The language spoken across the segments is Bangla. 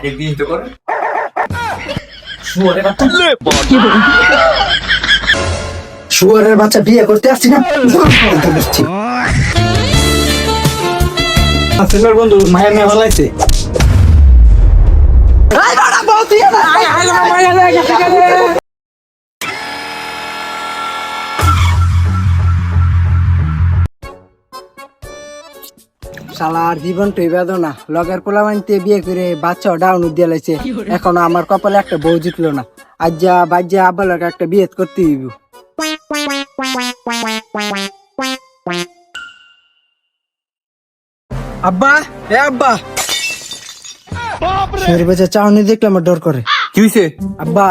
আরে বিয়ে তো করে শুয়ারে বাচ্চা শুয়ারের বাচ্চা বিয়ে করতে আসছি না সিলভার বন্ধু মায়া মেয়ে ভালো আছে শালার জীবন তুই বেদনা। লগের পোলা মানতে বিয়ে করে বাচ্চা ডাউন দিয়ে লাইছে এখন আমার কপালে একটা বউ জুটলো না। আজ যা বাজ্যা আব্বা লগে একটা বিয়ে করতে দিব আব্বা এ আব্বা। শের বেচা চাউনি দেখলে আমার ডর করে। কি হইছে? আব্বা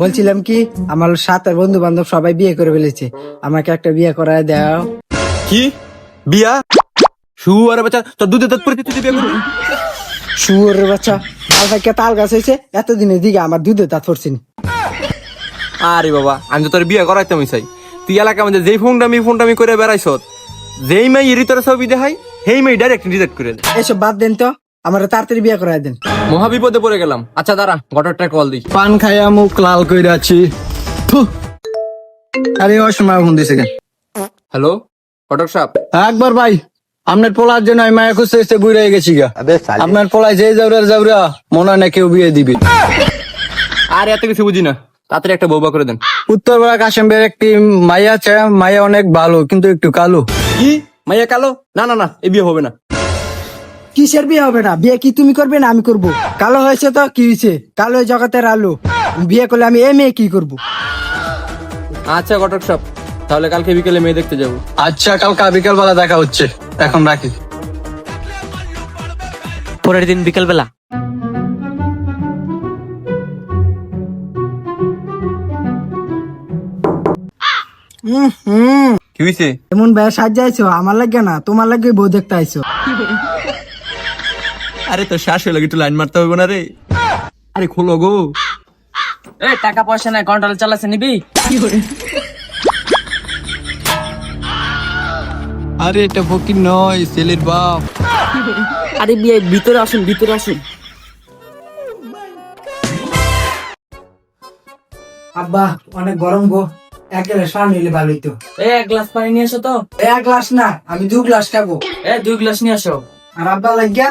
বলছিলাম কি আমার সাতের বন্ধু বান্ধব সবাই বিয়ে করে ফেলেছে। আমাকে একটা বিয়ে করায় দাও। কি? বিয়া? শুয়ারে বাচ্চা তোর দুধে দুধ পরে তুই বিয়ে করবি বাচ্চা তাল থেকে তাল গাছ হয়েছে এতদিনের দিকে আমার দুধে তা পড়ছে না। আরে বাবা আমি তো তোর বিয়ে করাইতাম চাই তুই এলাকা মধ্যে যেই ফোনটা আমি ফোনটা আমি করে বেড়াইছ যেই মেয়ে এরি তোর ছবি দেখাই সেই মেয়ে ডাইরেক্ট রিজেক্ট করে দেয় এসব বাদ দেন তো আমার তাড়াতাড়ি বিয়ে করায় দেন। মহা বিপদে পড়ে গেলাম। আচ্ছা দাঁড়া গটরটা কল দিই। পান খাইয়া মুখ লাল কইরা আছি। আরে ওই সময় ফোন দিছে কেন? হ্যালো ফটক সাপ একবার ভাই। আপনার পোলার জন্য আমি মায়া খুঁজতে খুঁজতে বুড়ে গেছি গা। আপনার পোলায় যে যাওরা যাওরা মনে হয় না কেউ বিয়ে দিবে। আর এত কিছু বুঝি না। তাড়াতাড়ি একটা বৌবা করে দেন। উত্তরপাড়া কাশেমের একটি মাইয়া আছে মাইয়া অনেক ভালো কিন্তু একটু কালো। কি? মাইয়া কালো? না না না এ বিয়ে হবে না। কিসের বিয়ে হবে না? বিয়ে কি তুমি করবে না আমি করব? কালো হয়েছে তো কি হয়েছে? কালো জগতের আলো। বিয়ে করলে আমি এ মেয়ে কি করব? আচ্ছা ঘটক সব তাহলে কালকে বিকেলে মেয়ে দেখতে যাব। আচ্ছা কালকে বিকেল বেলা দেখা হচ্ছে। এখন রাখি। পরের দিন বিকেলবেলা। কি হয়েছে এমন ব্যয় সাজাইছো আমার লাগে না তোমার লাগে বউ দেখতে আইছো। আরে তো শ্বাস লাগে একটু লাইন মারতে হবে না রে। আরে খোলো গো। এ টাকা পয়সা নাই কন্ট্রোল চালাচ্ছে নিবি? আরে এটা ফকির নয় ছেলের বাপ। আরে বিয়ে ভিতরে আসুন ভিতরে আসুন। আব্বা অনেক গরম গো। একেবারে সার নিলে ভালো হইতো। এ এক গ্লাস পানি নিয়ে এসো তো। এক গ্লাস না আমি দু গ্লাস খাব। এ দুই গ্লাস নিয়ে আসো। আর আব্বা লাগিয়া?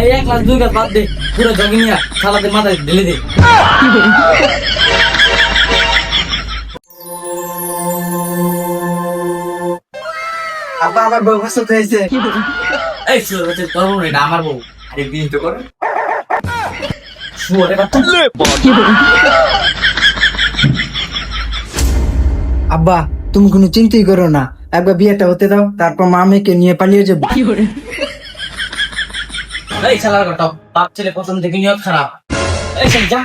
এই এক গ্লাস দুই গ্লাস বাদ দে। পুরো জগি নিয়ে খালাতে মাথায় ঢেলে দে। আব্বা আমার বউ পছন্দ হয়েছে। এই শুয়োর বাচ্চা তোর বউ না, এটা আমার বউ। আরে বিয়ে তো করে। শুয়োরে বাচ্চা। আব্বা তুমি কোনো চিন্তাই করো না। একবার বিয়েটা হতে দাও তারপর মামিকে নিয়ে পালিয়ে যাব। এই শালার কথা বাপ ছেলে প্রথম থেকে নিয়ত খারাপ। এই যা।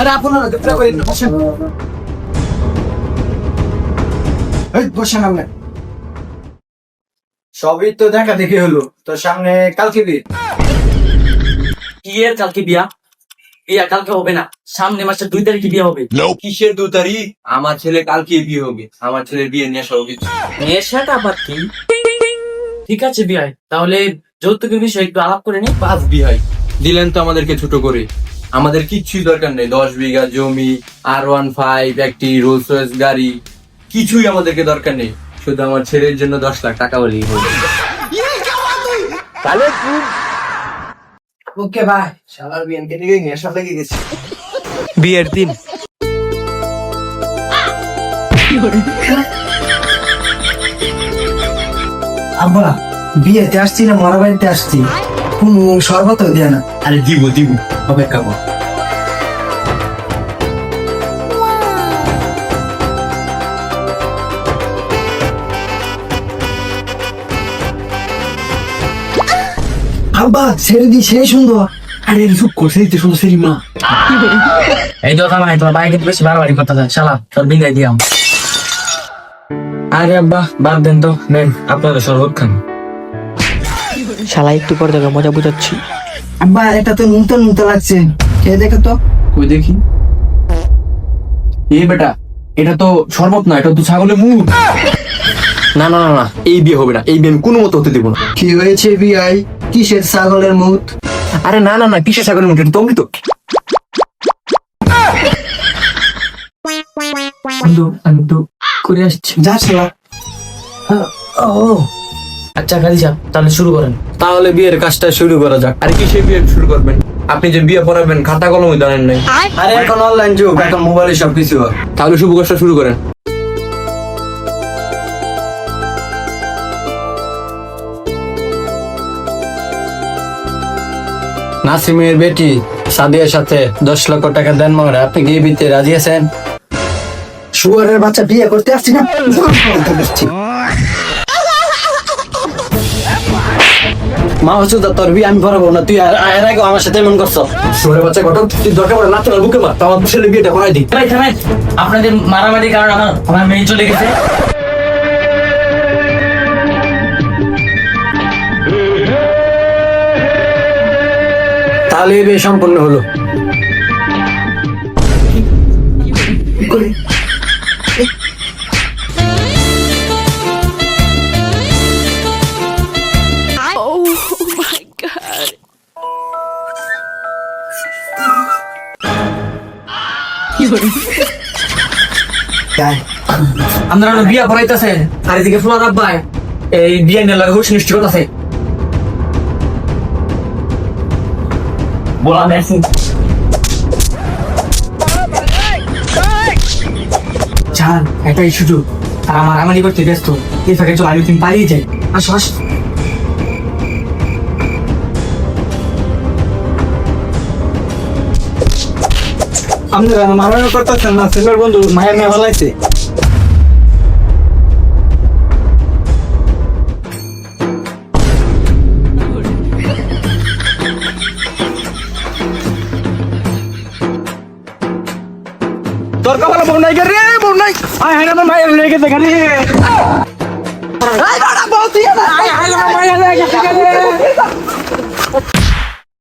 আরে আপনারা দুপুরে করে বসেন। এই বসেন আপনি। সবই তো দেখা দেখি হলো। তো সামনে কালকে বিয়ে। কালকে বিয়া? বিয়া কালকে হবে না। সামনে মাসের দুই তারিখে বিয়ে হবে। কিসের দু তারিখ? আমার ছেলে কালকে বিয়ে হবে। আমার ছেলের বিয়ে নিয়ে আসা হবে নেশাটা আবার কি? ঠিক আছে বিয়ায়। তাহলে যৌতুকের বিষয়ে একটু আলাপ করে নি পাঁচ বিহাই। দিলেন তো আমাদেরকে ছোট করে। আমাদের কিচ্ছুই দরকার নেই দশ বিঘা জমি আর ওয়ান ফাইভ একটি রোলস রয়েস গাড়ি কিছুই আমাদেরকে দরকার নেই। শুধু আমার ছেলের জন্য দশ লাখ টাকা হলেই হবে ওকে ভাই শালার বিয়ানকে নিয়ে নেশা লেগে গেছে। বিয়ের দিন। আব্বা বিয়েতে আসছি না মরা বাড়িতে আসছি। কোনো শরবত দেয় না। আরে দিব দিব। অপেক্ষা কর। আব্বা ছেড়ে দি সেই সুন্দর। আরে চুপ করছে দিতে শুনছো সেরি মা। এই তো জামাই তোমার বাইকে বেশি বাড়াবাড়ি করতে চায়। শালা তোর বিদায় দিয়াম। আরে আব্বা বাদ দেন তো নেন আপনারা শরবত খান। শালা একটু পর থেকে মজা বুঝাচ্ছি। আব্বা এটা তো নূতন নূতন লাগছে। খেয়ে দেখো তো? কই দেখি? এই বেটা এটা তো শরবত না এটা তো ছাগলের মুখ। না না না না এই বিয়ে হবে না এই বিয়ে আমি কোনো মতো হতে দেবো না। কি হয়েছে বিয়াই কিসের ছাগলের মুখ? আরে না না না কিসের ছাগলের মুখ? এটা তো অমৃত। বন্ধু আমি তো করে আসছি। যা শালা। ও। আচ্ছা খালিজা তাহলে শুরু করেন। তাহলে বিয়ের কাজটা শুরু করা যাক। আরে কিসের বিয়ে শুরু করবেন? আপনি যে বিয়ে পড়াবেন খাতা কলম জানেন নাই। আরে এখন অনলাইন যুগ এখন মোবাইলে সবকিছু। তাহলে শুভ কাজটা শুরু করেন। নাসিমের বেটি সাদিয়ার সাথে দশ লক্ষ টাকা দেন মনে আপনি কি এই বিতে রাজি আছেন? শুয়ারের বাচ্চা বিয়ে করতে আসছি না। মা হচ্ছে তো তোর বিয়ে আমি করাবো না তুই আর এর আগে আমার সাথে এমন করছ। শোরে বাচ্চা ঘটক তুই দরকার পড়ে নাচ বুকে মার আমার ছেলে বিয়েটা করাই দিই। ভাই থামেন আপনাদের মারামারির কারণে আমার আমার মেয়ে চলে গেছে। তাহলে বিয়ে সম্পূর্ণ হলো। বিয়া আর এই বিয়ে করতেছে বলা চাল এটাই আর আমার আমারই করতে ব্যস্ত। এই ফাঁকে চল আমি তুমি পালিয়ে যাই। আসো। আপনারা মারানো করতেছেন না ছেলের বন্ধু মায়ের মেয়ে ভালাইছে। তোর কপালে বউ নাই রে, বউ নাই। আয়, হায় আমার মায়ের লেগে দেখা রে আয়, বাড়া